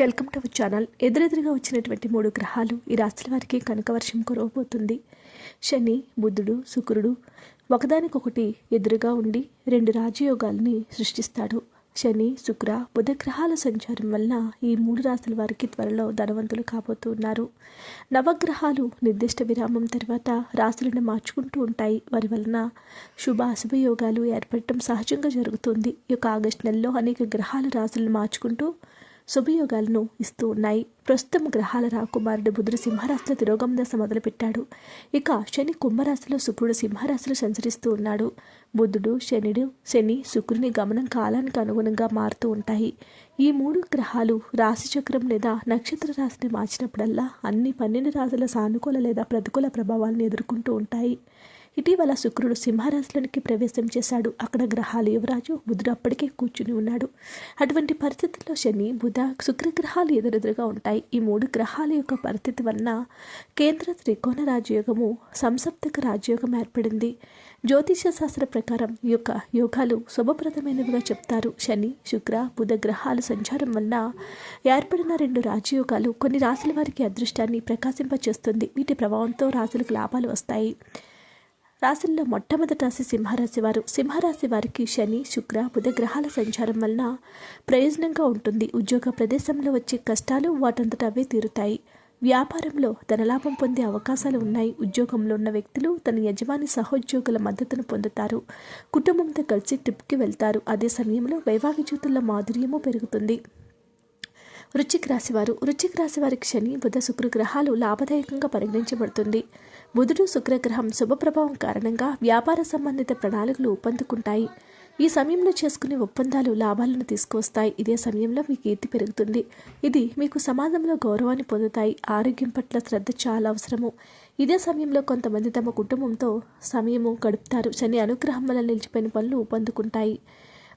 Welcome to our channel. ఎదురెదురుగా వచ్చినటువంటి మూడు గ్రహాలు ఈ రాశుల వారికి కనక వర్షం కురవబోతుంది. శని బుధుడు శుక్రుడు ఒకదానికొకటి ఎదురుగా ఉండి రెండు రాజయోగాల్ని సృష్టిస్తాడు. శని శుక్ర బుధ గ్రహాల సంచారం వలన ఈ మూడు రాశుల వారికి త్వరలో ధనవంతులు కాబోతున్నారు నవగ్రహాలు నిర్దిష్ట విరామం తర్వాత రాశులను మార్చుకుంటూ ఉంటాయి. వారి వలన శుభ అశుభ యోగాలు ఏర్పడటం సహజంగా జరుగుతుంది. ఈ యొక్క ఆగస్టు నెలలో అనేక గ్రహాలు రాశులను మార్చుకుంటూ శుభయోగాలను ఇస్తూ ఉన్నాయి. ప్రస్తుతం గ్రహాల రాకుమారుడు బుధుడు సింహరాశిలో తిరోగం దశ మొదలుపెట్టాడు. ఇక శని కుంభరాశిలో శుక్రుడు సింహరాశిలో సంచరిస్తూ ఉన్నాడు. బుధుడు శనిడు శని శుక్రుని గమనం కాలానికి అనుగుణంగా మారుతూ ఉంటాయి. ఈ మూడు గ్రహాలు రాశిచక్రం లేదా నక్షత్ర రాశిని మార్చినప్పుడల్లా అన్ని పన్నెండు రాశుల సానుకూల లేదా ప్రతికూల ప్రభావాలను ఎదుర్కొంటూ ఉంటాయి. ఇటీవల శుక్రుడు సింహరాశిలోనికి ప్రవేశం చేశాడు. అక్కడ గ్రహాలు యువరాజు బుధుడు అప్పటికే కూర్చుని ఉన్నాడు. అటువంటి పరిస్థితుల్లో శని బుధ శుక్ర గ్రహాలు ఎదురెదురుగా ఉంటాయి. ఈ మూడు గ్రహాల యొక్క పరిస్థితి వలన కేంద్ర త్రికోణ రాజయోగము సంసప్తక రాజయోగం ఏర్పడింది. జ్యోతిష శాస్త్ర ప్రకారం ఈ యొక్క యోగాలు శుభప్రదమైనవిగా చెప్తారు. శని శుక్ర బుధ గ్రహాల సంచారం వలన ఏర్పడిన రెండు రాజయోగాలు కొన్ని రాశుల వారికి అదృష్టాన్ని ప్రకాశింపచేస్తుంది. వీటి ప్రభావంతో రాశులకు లాభాలు వస్తాయి. రాశుల్లో మొట్టమొదటి రాశి సింహరాశి వారు. సింహరాశి వారికి శని శుక్ర బుధ గ్రహాల సంచారం వలన ప్రయోజనంగా ఉంటుంది. ఉద్యోగ ప్రదేశంలో వచ్చే కష్టాలు వాటంతట అవే తీరుతాయి. వ్యాపారంలో ధనలాభం పొందే అవకాశాలు ఉన్నాయి. ఉద్యోగంలో ఉన్న వ్యక్తులు తన యజమాని సహోద్యోగుల మద్దతును పొందుతారు. కుటుంబంతో కలిసి ట్రిప్కి వెళ్తారు. అదే సమయంలో వైవాహిక జీవితంలో మాధుర్యము పెరుగుతుంది. వృశ్చిక రాశివారు వృశ్చిక రాశి వారికి శని బుధ శుక్ర గ్రహాలు లాభదాయకంగా పరిగణించబడుతుంది. బుధుడు శుక్రగ్రహం శుభప్రభావం కారణంగా వ్యాపార సంబంధిత ప్రణాళికలు ఊపందుకుంటాయి ఈ సమయంలో చేసుకునే ఒప్పందాలు లాభాలను తీసుకువస్తాయి. ఇదే సమయంలో మీ కీర్తి పెరుగుతుంది. ఇది మీకు సమాజంలో గౌరవాన్ని పొందుతాయి. ఆరోగ్యం పట్ల శ్రద్ధ చాలా అవసరము. ఇదే సమయంలో కొంతమంది తమ కుటుంబంతో సమయము గడుపుతారు. శని అనుగ్రహం వల్ల నిలిచిపోయిన పనులు ఊపందుకుంటాయి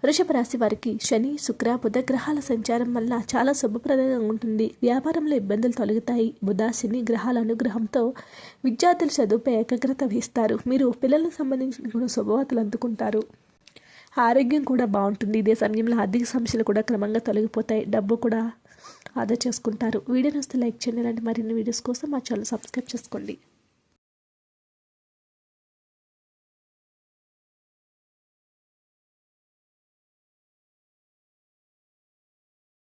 వృషభ రాశి వారికి శని శుక్ర బుధ గ్రహాల సంచారం వల్ల చాలా శుభప్రదంగా ఉంటుంది. వ్యాపారంలో ఇబ్బందులు తొలగుతాయి. బుధ శని గ్రహాల అనుగ్రహంతో విద్యార్థులు చదువుపై ఏకాగ్రత వహిస్తారు. మీరు పిల్లలకు సంబంధించిన కూడా శుభవార్తలు అందుకుంటారు. ఆరోగ్యం కూడా బాగుంటుంది. ఇదే సమయంలో ఆర్థిక సమస్యలు కూడా క్రమంగా తొలగిపోతాయి. డబ్బు కూడా ఆదా చేసుకుంటారు. వీడియో వస్తే లైక్ చేయండి. ఇలాంటి మరిన్ని వీడియోస్ కోసం మా ఛానల్ సబ్స్క్రైబ్ చేసుకోండి.